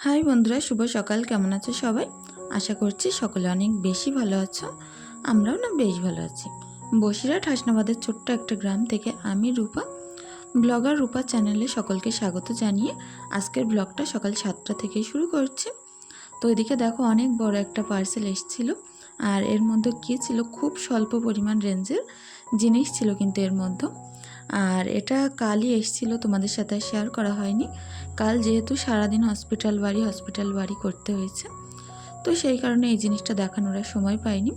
High বন্ধুরা, শুভ সকাল। কেমন আছো সবাই? আশা করছি সকলে অনেক বেশি ভালো আছো। আমরাও না বেশ ভালো আছি। বসিরহাট হাসনাবাদের ছোট্ট একটা গ্রাম থেকে আমি রূপা। ব্লগার রূপা চ্যানেলে সকলকে স্বাগত জানিয়ে আজকের ব্লগটা সকাল সাতটা থেকেই শুরু করছি। তো এদিকে দেখো অনেক বড় একটা পার্সেল এসেছিল আর এর মধ্যে কী ছিল? খুব স্বল্প পরিমাণ রেঞ্জের জিনিস ছিল কিন্তু এর মধ্যে। আর এটা কালই এসেছিল, তোমাদের সাথে শেয়ার করা হয়নি। কাল যেহেতু সারাদিন হসপিটাল বাড়ি হসপিটাল বাড়ি করতে হয়েছে। তো সেই কারণে এই জিনিসটা দেখানোর সময় পাইনি।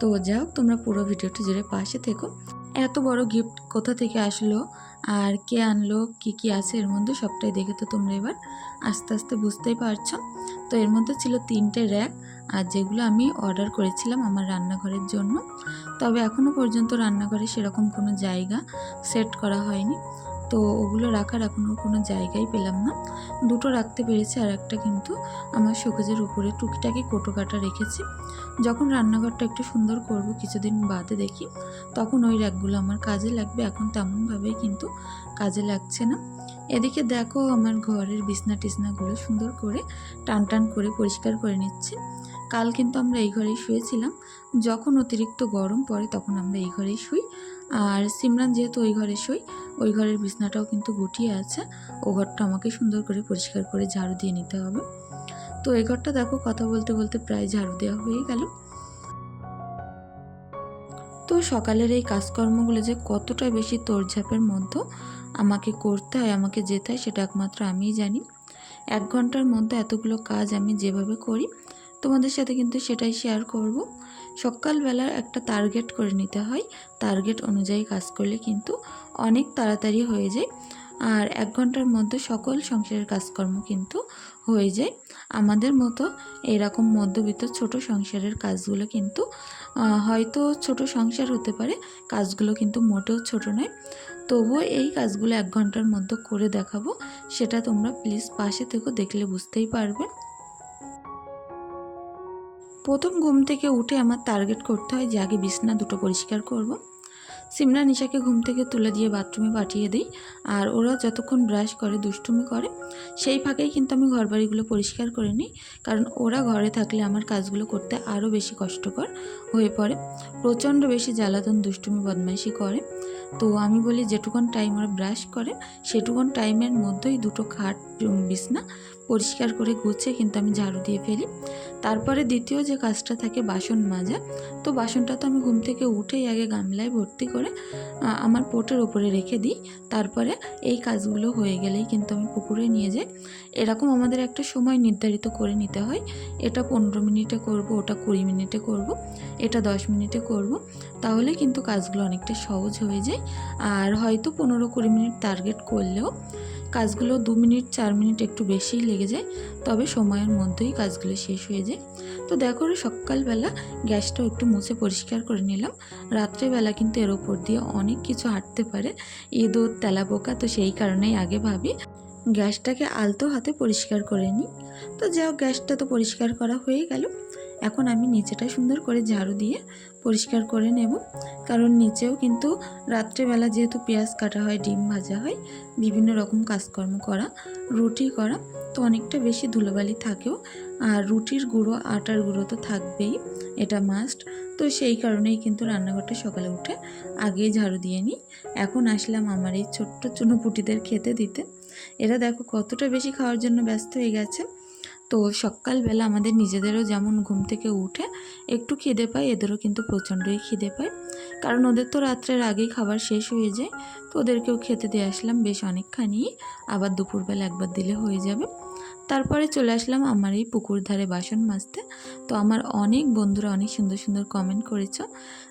তো যাই হোক তোমরা পুরো ভিডিওটি জুড়ে পাশে থেকো। এত বড় গিফট কোথা থেকে আসলো? আর কে আনলো? কি কি আছে? এর মধ্যে সবটাই দেখে তো তোমরা এবার আস্তে আস্তে বুঝতেই পারছ। তো এর মধ্যে ছিল তিনটে র্যাক আর যেগুলো আমি অর্ডার করেছিলাম আমার রান্নাঘরের জন্য, তবে এখনও পর্যন্ত রান্নাঘরে সেরকম কোনো জায়গা সেট করা হয়নি। তো ওগুলো রাখার এখনও কোনো জায়গাই পেলাম না। দুটো রাখতে পেরেছি আর একটা কিন্তু আমার শোকেজের উপরে টুকিটাকি কোটো কাটা রেখেছি। যখন রান্নাঘরটা একটু সুন্দর করব কিছুদিন বাদে দেখি, তখন ওই র্যাকগুলো আমার কাজে লাগবে। এখন তেমনভাবেই কিন্তু কাজে লাগছে না। এদিকে দেখো আমার ঘরের বিছনা টিসনাগুলো সুন্দর করে টান টান করে পরিষ্কার করে নিচ্ছি। কাল কিন্তু আমরা এই ঘরেই শুয়েছিলাম। যখন অতিরিক্ত গরম পড়ে তখন আমরা এই ঘরেই শুই। আর সিমরান যেহেতু ওই ঘরে শুই, ওই ঘরের বিছনাটাও কিন্তু গুটিয়ে আছে। ও ঘরটা আমাকে সুন্দর করে পরিষ্কার করে ঝাড়ু দিয়ে নিতে হবে। তো এই ঘরটা দেখো, কথা বলতে বলতে প্রায় ঝাড়ু দেওয়া হয়ে গেল। তো সকালের এই কাজকর্মগুলো যে কতটা বেশি তোড়ঝাপের মধ্যে আমাকে করতে হয়, আমাকে যেতে হয়, সেটা একমাত্র আমিই জানি। এক ঘণ্টার মধ্যে এতগুলো কাজ আমি যেভাবে করি তোমাদের সাথে কিন্তু সেটাই শেয়ার করব। সকালবেলা একটা টার্গেট করে নিতে হয়। টার্গেট অনুযায়ী কাজ করলে কিন্তু অনেক তাড়াতাড়ি হয়ে যায়। আর এক ঘণ্টার মধ্যে সকল সংসারের কাজকর্ম কিন্তু হয়ে যায়। আমাদের মতো এরকম মধ্যবিত্ত ছোট সংসারের কাজগুলো কিন্তু হয়তো ছোট সংসার হতে পারে, কাজগুলো কিন্তু মোটেও ছোট নয়। তবুও এই কাজগুলো এক ঘণ্টার মধ্যে করে দেখাবো। সেটা তোমরা প্লিজ পাশে থেকে দেখলে বুঝতেই পারবে। প্রথম ঘুম থেকে উঠে আমার টার্গেট করতে হয় যে আগে বিছনা দুটো পরিষ্কার করব। সিমরা নিশাকে ঘুম থেকে তুলে দিয়ে বাথরুমে পাঠিয়ে দিই। আর ওরা যতক্ষণ ব্রাশ করে, দুষ্টুমি করে, সেই ফাঁকেই কিন্তু আমি ঘরবাড়িগুলো পরিষ্কার করে নিই। কারণ ওরা ঘরে থাকলে আমার কাজগুলো করতে আরও বেশি কষ্টকর হয়ে পড়ে। প্রচণ্ড বেশি জ্বালাতন, দুষ্টুমি, বদমাইশি করে। তো আমি বলি যেটুকুন টাইম ওরা ব্রাশ করে, সেটুকুন টাইমের মধ্যেই দুটো খাট বিছনা পরিষ্কার করে গুছিয়ে কিন্তু আমি ঝাড়ু দিয়ে ফেলি। তারপরে দ্বিতীয় যে কাজটা থাকে বাসন মাজা, তো বাসনটা তো আমি ঘুম থেকে উঠেই আগে গামলায় ভর্তি করে আমার পোটের ওপরে রেখে দিই। তারপরে এই কাজগুলো হয়ে গেলেই কিন্তু আমি পুকুরে নিয়ে যাই। এরকম আমাদের একটা সময় নির্ধারিত করে নিতে হয়। এটা পনেরো মিনিটে করব, ওটা কুড়ি মিনিটে করব, এটা দশ মিনিটে করব, তাহলে কিন্তু কাজগুলো অনেকটা সহজ হয়ে যায়। আর হয়তো পনেরো কুড়ি মিনিট টার্গেট করলেও কাজগুলো দু মিনিট, চার মিনিট একটু বেশিই লেগে যায়, তবে সময়ের মধ্যেই কাজগুলো শেষ হয়ে যায়। তো দেখো সকালবেলা গ্যাসটাও একটু মুছে পরিষ্কার করে নিলাম। রাত্রেবেলা কিন্তু এর ওপর দিয়ে অনেক কিছু হাঁটতে পারে। ইঁদুর, তেলাপোকা তো সেই কারণেই আগে ভাবি গ্যাসটাকে আলতো হাতে পরিষ্কার করে নিই। তো হোক, গ্যাসটা তো পরিষ্কার করা হয়ে গেল। এখন আমি নিচেটা সুন্দর করে ঝাড়ু দিয়ে পরিষ্কার করে নেব। কারণ নিচেও কিন্তু রাত্রেবেলা যেহেতু পেঁয়াজ কাটা হয়, ডিম ভাজা হয়, বিভিন্ন রকম কাজকর্ম করা, রুটি করা, তো অনেকটা বেশি ধুলোবালি থাকেও। আর রুটির গুঁড়ো, আটার গুঁড়ো তো থাকবেই, এটা মাস্ট তো সেই কারণেই কিন্তু রান্নাঘরটা সকালে উঠে আগেই ঝাড়ু দিয়ে নিই। এখন আসলাম আমার এই ছোট্ট চুনোপুটিদের খেতে দিতে। এরা দেখো কতটা বেশি খাওয়ার জন্য ব্যস্ত হয়ে গেছে। তো সকালবেলা আমাদের নিজেদেরও যেমন ঘুম থেকে উঠে একটু খিদে পায়, এদেরও কিন্তু প্রচণ্ডই খিদে পায়। কারণ ওদের তো রাত্রের আগেই খাবার শেষ হয়ে যায়, তো ওদেরকেও খেতে দিয়ে আসলাম বেশ অনেকখানি, আবার দুপুরবেলা একবার দিলে হয়ে যাবে। তারপরে চলে আসলাম আমার এই পুকুর ধারে বাসন মাজতে। তো আমার অনেক বন্ধুরা অনেক সুন্দর সুন্দর কমেন্ট করেছ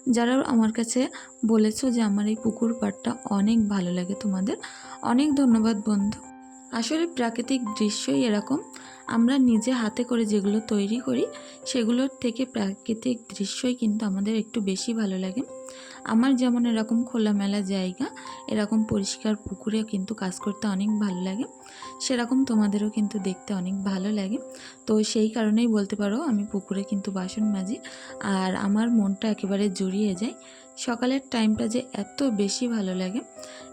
যারা আমার কাছে বলেছ যে আমার এই পুকুর পাড়টা অনেক ভালো লাগে তোমাদের। অনেক ধন্যবাদ বন্ধু। আসলে প্রাকৃতিক দৃশ্যই এরকম। আমরা নিজে হাতে করে যেগুলো তৈরি করি, সেগুলোর থেকে প্রাকৃতিক দৃশ্যই কিন্তু আমাদের একটু বেশি ভালো লাগে। আমার যেমন এরকম খোলামেলা জায়গা, এরকম পরিষ্কার পুকুরে কিন্তু কাজ করতে অনেক ভালো লাগে। সেরকম তোমাদেরও কিন্তু দেখতে অনেক ভালো লাগে। তো সেই কারণেই বলতে পারো, আমি পুকুরে কিন্তু বাসন মাজি আর আমার মনটা একেবারে জুড়িয়ে যায়। সকালের টাইমটা যে এত বেশি ভালো লাগে।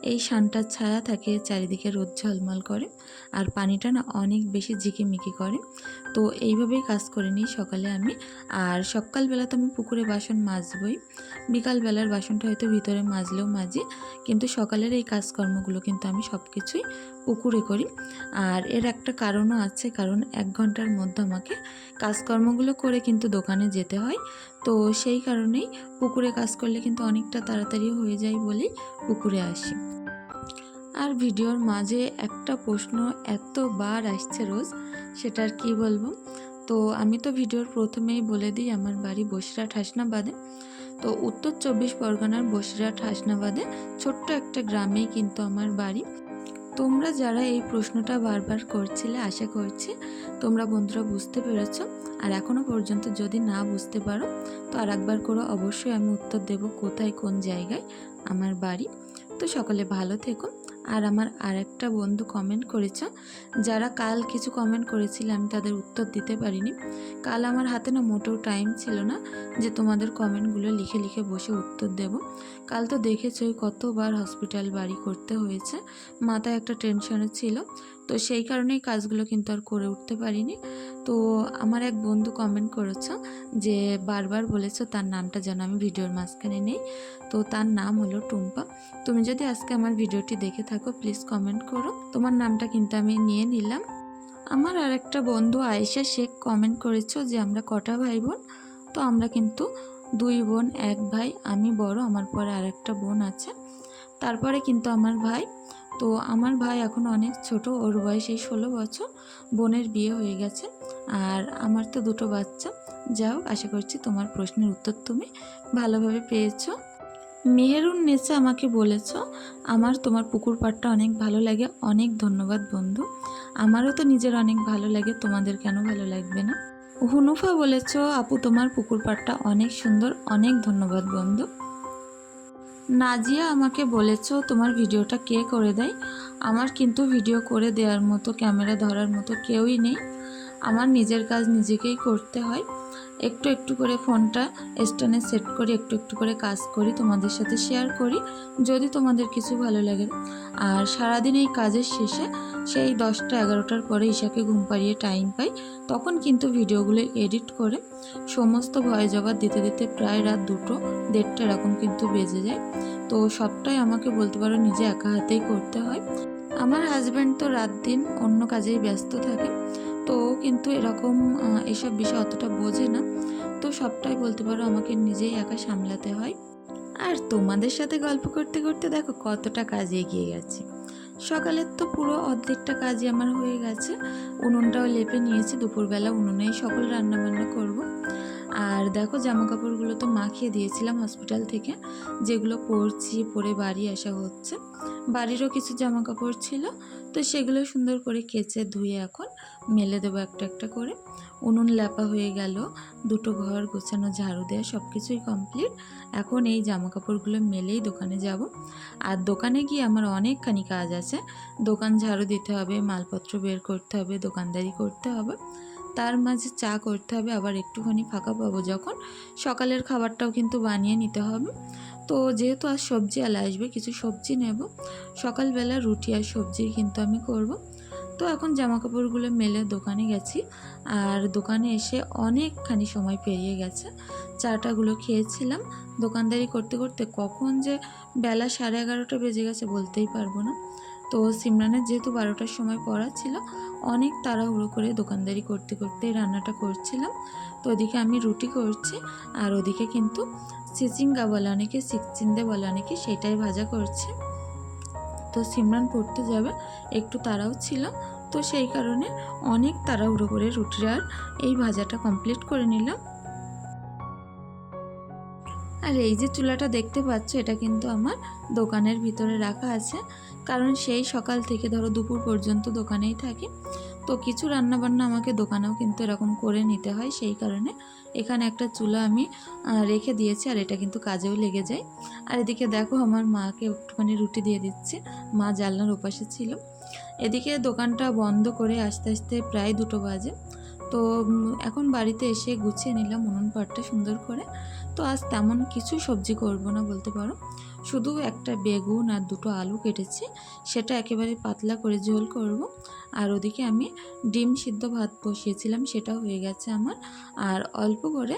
এই শানটার ছায়া থাকে চারিদিকে রোদ ঝলমল করে আর পানিটা না অনেক বেশি ঝিকিমিকি করে। তো এইভাবেই কাজ করে নিই সকালে আমি। আর সকালবেলা তো আমি পুকুরে বাসন মাজবই। বিকালবেলার বাসনটা হয়তো ভিতরে মাজলেও মাজি। কিন্তু সকালের এই কাজকর্মগুলো কিন্তু আমি সব কিছুই পুকুরে করি। আর এর একটা কারণও আছে, কারণ এক ঘণ্টার মধ্যে আমাকে কাজকর্মগুলো করে কিন্তু দোকানে যেতে হয়। তো সেই কারণেই পুকুরে কাজ করলে কিন্তু অনেকটা তাড়াতাড়ি হয়ে যায় বলেই পুকুরে আসি। আর ভিডিওর মাঝে একটা প্রশ্ন এতবার আসছে রোজ সেটার কি বলব? তো আমি তো ভিডিওর প্রথমেই বলে দিই, আমার বাড়ি বসিরহাট হাসনাবাদে। তো উত্তর চব্বিশ পরগনার বসিরহাট হাসনাবাদে ছোট্ট একটা গ্রামেই কিন্তু আমার বাড়ি। তোমরা যারা এই প্রশ্নটা বারবার করছিলে, আশা করছি তোমরা বন্ধুরা বুঝতে পেরেছ। আর এখনও পর্যন্ত যদি না বুঝতে পারো, তো আর একবার করে অবশ্যই আমি উত্তর দেব কোথায়, কোন জায়গায় আমার বাড়ি। তো সকলে ভালো থেকো। আর আমার আর একটা বন্ধু কমেন্ট করেছে, যারা কাল কিছু কমেন্ট করেছিল, আমি তাদের উত্তর দিতে পারিনি। কাল আমার হাতে না মোটেও টাইম ছিল না যে তোমাদের কমেন্টগুলো লিখে লিখে বসে উত্তর দেব। কাল তো দেখেছই কতবার হসপিটাল বাড়ি করতে হয়েছে, মাথায় একটা টেনশনে ছিল। তো সেই কারণেই কাজগুলো কিন্তু আর করে উঠতে পারিনি। তো আমার এক বন্ধু কমেন্ট করেছ যে, বারবার বলেছ তার নামটা যেন আমি ভিডিওর মাঝখানে নেই। তো তার নাম হলো টুম্পা। তুমি যদি আজকে আমার ভিডিওটি দেখে থাকো প্লিজ কমেন্ট করো। তোমার নামটা কিন্তু আমি নিয়ে নিলাম। আমার আর একটা বন্ধু আয়েশা শেখ কমেন্ট করেছ যে, আমরা কটা ভাই বোন তো আমরা কিন্তু দুই বোন, এক ভাই, আমি বড়, আমার পরে আর একটা বোন আছে। তারপরে কিন্তু আমার ভাই, তো আমার ভাই এখন অনেক ছোট, ওর বয়স এই ষোলো বছর, বোনের বিয়ে হয়ে গেছে। আর আমার তো দুটো বাচ্চা। যাও, আশা করছি তোমার প্রশ্নের উত্তর তুমি ভালোভাবে পেয়েছ। মেহেরুন নেচে আমাকে বলেছ, আমার তোমার পুকুর পাড়টা অনেক ভালো লাগে, অনেক ধন্যবাদ বন্ধু। আমারও তো নিজের অনেক ভালো লাগে, তোমাদের কেন ভালো লাগবে না? হুনুফা বলেছ, আপু, তোমার পুকুর পাড়টা অনেক সুন্দর, অনেক ধন্যবাদ বন্ধু। নাজিয়া আমাকে বলেছ, তোমার ভিডিওটা কে করে দেয়? আমার কিন্তু ভিডিও করে দেওয়ার মতো, ক্যামেরা ধরার মতো কেউই নেই। আমার নিজের কাজ নিজেকেই করতে হয়। একটু একটু করে ফোনটা স্ট্যান্ডে সেট করি, একটু একটু করে কাজ করি, তোমাদের সাথে শেয়ার করি, যদি তোমাদের কিছু ভালো লাগে। আর সারাদিন এই কাজের শেষে সেই দশটা এগারোটার পরে ঈশাকে ঘুম পাড়িয়ে টাইম পাই তখন কিন্তু ভিডিওগুলো এডিট করে সমস্ত ভয় জবাব দিতে দিতে প্রায় রাত দুটো দেড়টা এরকম কিন্তু বেজে যায়। তো সবটাই আমাকে বলতে পারো নিজে একা হাতেই করতে হয়। আমার হাজব্যান্ড তো রাত দিন অন্য কাজেই ব্যস্ত থাকে। তো কিন্তু এরকম এসব বিষয় অতটা বোঝে না। তো সবটাই বলতে পারো আমাকে নিজেই একা সামলাতে হয়। আর তোমাদের সাথে গল্প করতে করতে দেখো কতটা কাজ এগিয়ে গেছে। সকালের তো পুরো অর্ধেকটা কাজই আমার হয়ে গেছে। উনুনটাও লেপে নিয়েছি, দুপুরবেলা উনুনেই সকল রান্নাবান্না করব। আর দেখো জামা কাপড়গুলো তো মাখিয়ে দিয়েছিলাম হসপিটাল থেকে, যেগুলো পরছি, পরে বাড়ি আসা হচ্ছে। বাড়িরও কিছু জামা কাপড় ছিল, তো সেগুলো সুন্দর করে কেচে ধুয়ে এখন মেলে দেবো একটা একটা করে। উনুন ল্যাপা হয়ে গেল, দুটো ঘর গোছানো, ঝাড়ু দেওয়া সব কিছুই কমপ্লিট এখন এই জামা কাপড়গুলো মেলেই দোকানে যাব। আর দোকানে গিয়ে আমার অনেকখানি কাজ আছে। দোকান ঝাড়ু দিতে হবে, মালপত্র বের করতে হবে, দোকানদারি করতে হবে। তার মাঝে চা করতে হবে, আবার একটুখানি ফাঁকা পাবো যখন। সকালের খাবারটাও কিন্তু বানিয়ে নিতে হবে। তো যেহেতু আর সবজি আলা আসবে, কিছু সবজি নেব। সকালবেলা রুটি আর সবজি কিন্তু আমি করব। তো এখন জামা কাপড়গুলো মেলে দোকানে গেছি। আর দোকানে এসে অনেকখানি সময় পেরিয়ে গেছে। চাটাগুলো খেয়েছিলাম। দোকানদারি করতে করতে কখন যে বেলা সাড়ে এগারোটা বেজে গেছে বলতেই পারব না। তো সিমরানের যেহেতু বারোটার সময় পড়া ছিল, অনেক তাড়াহুড়ো করে দোকানদারি করতে করতে রান্নাটা করছিলাম। তো ওদিকে আমি রুটি করছি, আর ওদিকে কিন্তু সিচিঙ্গা বলে অনেকে, সিকচিন্দে বলে অনেকে সেটাই ভাজা করছে। তো সিমরান পড়তে যাবে, একটু তারাও ছিল। তো সেই কারণে অনেক তাড়াহুড়ো করে রুটির আর এই ভাজাটা কমপ্লিট করে নিলাম। আর এই যে চুলাটা দেখতে পাচ্ছ, এটা কিন্তু আমার দোকানের ভিতরে রাখা আছে। কারণ সেই সকাল থেকে ধরো দুপুর পর্যন্ত দোকানেই থাকি। তো কিছু রান্নাবান্না আমাকে দোকানেও কিন্তু এরকম করে নিতে হয়, সেই কারণে এখানে একটা চুলা আমি রেখে দিয়েছি আর এটা কিন্তু কাজেও লেগে যায়। আর এদিকে দেখো আমার মাকে একটুখানি রুটি দিয়ে দিচ্ছে, মা জানলার ওপাশে ছিল। এদিকে দোকানটা বন্ধ করে আস্তে আস্তে প্রায় দুটো বাজে। তো এখন বাড়িতে এসে গুছিয়ে নিলাম উনুন পাটটা সুন্দর করে। তো আজ তেমন কিছু সবজি করব না বলতে পারো। শুধু একটা বেগুন আর দুটো আলু কেটেছি, সেটা একেবারে পাতলা করে ঝোল করব। আর ওদিকে আমি ডিম সিদ্ধ ভাত বসিয়েছিলাম সেটা হয়ে গেছে আমার। আর অল্প করে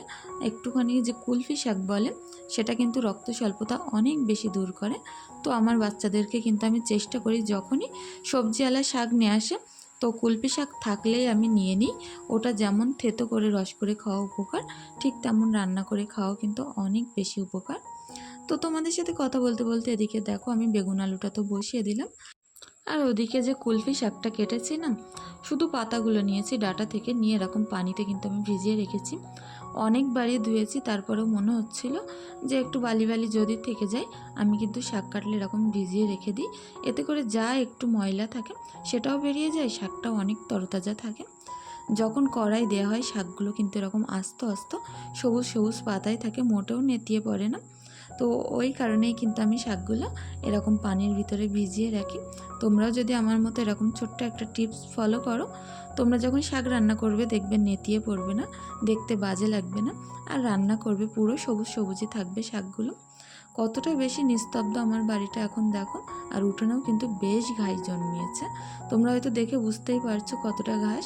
একটুখানি যে কুলফি শাক বলে, সেটা কিন্তু রক্ত স্বল্পতা অনেক বেশি দূর করে। তো আমার বাচ্চাদেরকে কিন্তু আমি চেষ্টা করি যখনই সবজিওয়ালা শাক নিয়ে আসে, তো কুলপি শাক থাকলেই আমি নিয়ে নিই। ওটা যেমন থেতো করে রস করে খাওয়া উপকার, ঠিক তেমন রান্না করে খাওয়া কিন্তু অনেক বেশি উপকার। তো তোমাদের সাথে কথা বলতে বলতে এদিকে দেখো আমি বেগুন আলুটা তো বসিয়ে দিলাম। আর ওদিকে যে কুলফি শাকটা কেটেছি না, শুধু পাতাগুলো নিয়েছি, ডাটা থেকে নিয়ে এরকম পানিতে কিন্তু আমি ভিজিয়ে রেখেছি। অনেকবারই ধুয়েছি, তারপরেও মনে হচ্ছিল যে একটু বালি বালি যদি থেকে যায়, আমি কিন্তু শাক কাটলে এরকম ভিজিয়ে রেখে দিই। এতে করে যা একটু ময়লা থাকে, সেটাও বেরিয়ে যায়, শাকটাও অনেক তরতাজা থাকে। যখন কড়াই দেওয়া হয়, শাকগুলো কিন্তু এরকম আস্ত আস্ত, সবুজ সবুজ পাতায় থাকে, মোটেও নেতিয়ে পড়ে না। তো ওই কারণেই কিন্তু আমি শাকগুলো এরকম পানির ভিতরে ভিজিয়ে রাখি। তোমরাও যদি আমার মতো এরকম ছোট্ট একটা টিপস ফলো করো, তোমরা যখন শাক রান্না করবে দেখবে নেতিয়ে পড়বে না, দেখতে বাজে লাগবে না। আর রান্না করবে পুরো সবুজ সবুজই থাকবে শাকগুলো। কতটা বেশি নিস্তব্ধ আমার বাড়িটা এখন দেখো, আর উঠোনেও কিন্তু বেশ ঘাস জন্মিয়েছে। তোমরা হয়তো দেখে বুঝতেই পারছ কতটা ঘাস।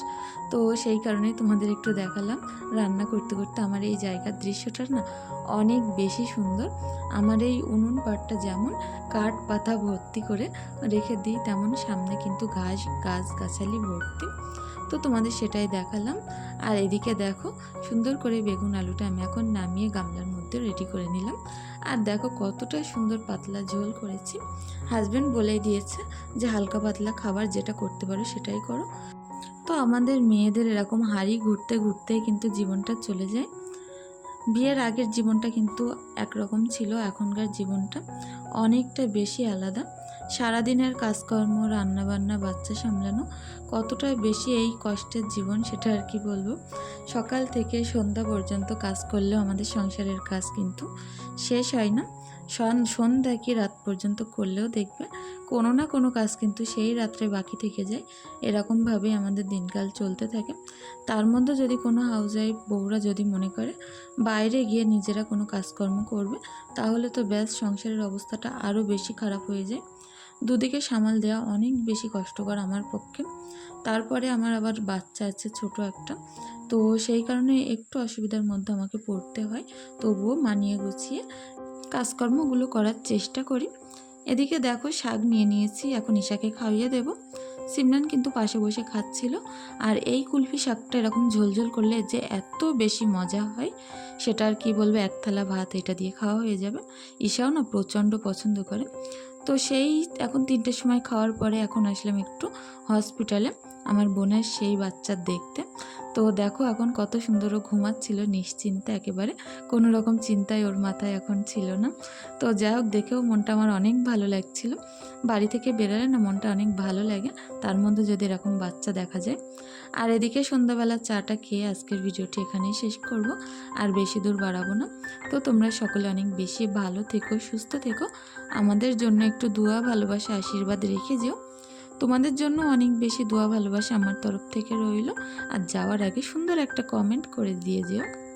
তো সেই কারণেই তোমাদের একটু দেখালাম, রান্না করতে করতে আমার এই জায়গার দৃশ্যটা না অনেক বেশি সুন্দর। আমার এই উনুন পাটটা যেমন কাঠ পাতা ভর্তি করে রেখে দিই, তেমন সামনে কিন্তু ঘাস গাছ গাছালি ভর্তি। তো তোমাদের সেটাই দেখালাম। আর এদিকে দেখো, সুন্দর করে বেগুন আলুটা আমি এখন নামিয়ে গামলার মধ্যে রেডি করে নিলাম। আর দেখো কতটা সুন্দর পাতলা ঝোল করেছি। হাজব্যান্ড বলেই দিয়েছে যে হালকা পাতলা খাবার যেটা করতে পারো সেটাই করো। তো আমাদের মেয়েদের এরকম হাড়ি ঘুরতে ঘুরতে কিন্তু জীবনটা চলে যায়। বিয়ের আগের জীবনটা কিন্তু একরকম ছিল, এখনকার জীবনটা অনেকটা বেশি আলাদা। সারাদিনের কাজকর্ম, রান্নাবান্না, বাচ্চা সামলানো কতটা বেশি এই কষ্টের জীবন সেটা আর কি বলব? সকাল থেকে সন্ধ্যা পর্যন্ত কাজ করলেও আমাদের সংসারের কাজ কিন্তু শেষ হয় না। সন- সন্ধ্যা কি রাত পর্যন্ত করলেও দেখবে কোনো না কোনো কাজ কিন্তু সেই রাত্রে বাকি থেকে যায়। এরকমভাবে আমাদের দিনকাল চলতে থাকে। তার মধ্যে যদি কোনো হাউস ওয়াইফ বউরা যদি মনে করে বাইরে গিয়ে নিজেরা কোনো কাজকর্ম করবে, তাহলে তো ব্যাস সংসারের অবস্থাটা আরও বেশি খারাপ হয়ে যায়। দুদিকে সামাল দেওয়া অনেক বেশি কষ্টকর আমার পক্ষে। তারপরে আমার আবার বাচ্চা আছে, ছোট একটা। তো সেই কারণে একটু অসুবিধার মধ্যে আমাকে পড়তে হয়। তবুও মানিয়ে গুছিয়ে কাজকর্মগুলো করার চেষ্টা করি। এদিকে দেখো, শাক নিয়ে নিয়েছি, এখন ঈশাকে খাইয়ে দেব। সিমরান কিন্তু পাশে বসে খাচ্ছিল। আর এই কুলফি শাকটা এরকম ঝোলঝোল করলে যে এত বেশি মজা হয়, সেটা আর কি বলব এক থালা ভাত এটা দিয়ে খাওয়া হয়ে যাবে। ঈশাও না প্রচণ্ড পছন্দ করে। তো সেই এখন তিনটের সময় খাওয়ার পরে এখন আসলাম একটু হসপিটালে আমার বোনের সেই বাচ্চা দেখতে। তো দেখো এখন কত সুন্দর ঘুমাচ্ছিল নিশ্চিন্তে একেবারে। কোনো রকম চিন্তায় ওর মাথায় এখন ছিল না। তো যাই হোক, দেখেও মনটা আমার অনেক ভালো লাগছিল। বাড়ি থেকে বেরোলে না মনটা অনেক ভালো লাগে। তার মধ্যে যদি এরকম বাচ্চা দেখা যায়। আর এদিকে সন্ধ্যাবেলা চাটা খেয়ে আজকের ভিডিওটি এখানেই শেষ করব। আর বেশি দূর বাড়াবো না। তো তোমরা সকলে অনেক বেশি ভালো থেকো, সুস্থ থেকো। আমাদের জন্য একটু দোয়া, ভালোবাসা, আশীর্বাদ রেখে যেও। তোমাদের জন্য অনেক বেশি দোয়া ভালোবাসা আমার তরফ থেকে রইল। আর যাওয়ার আগে সুন্দর একটা কমেন্ট করে দিয়ে যেও।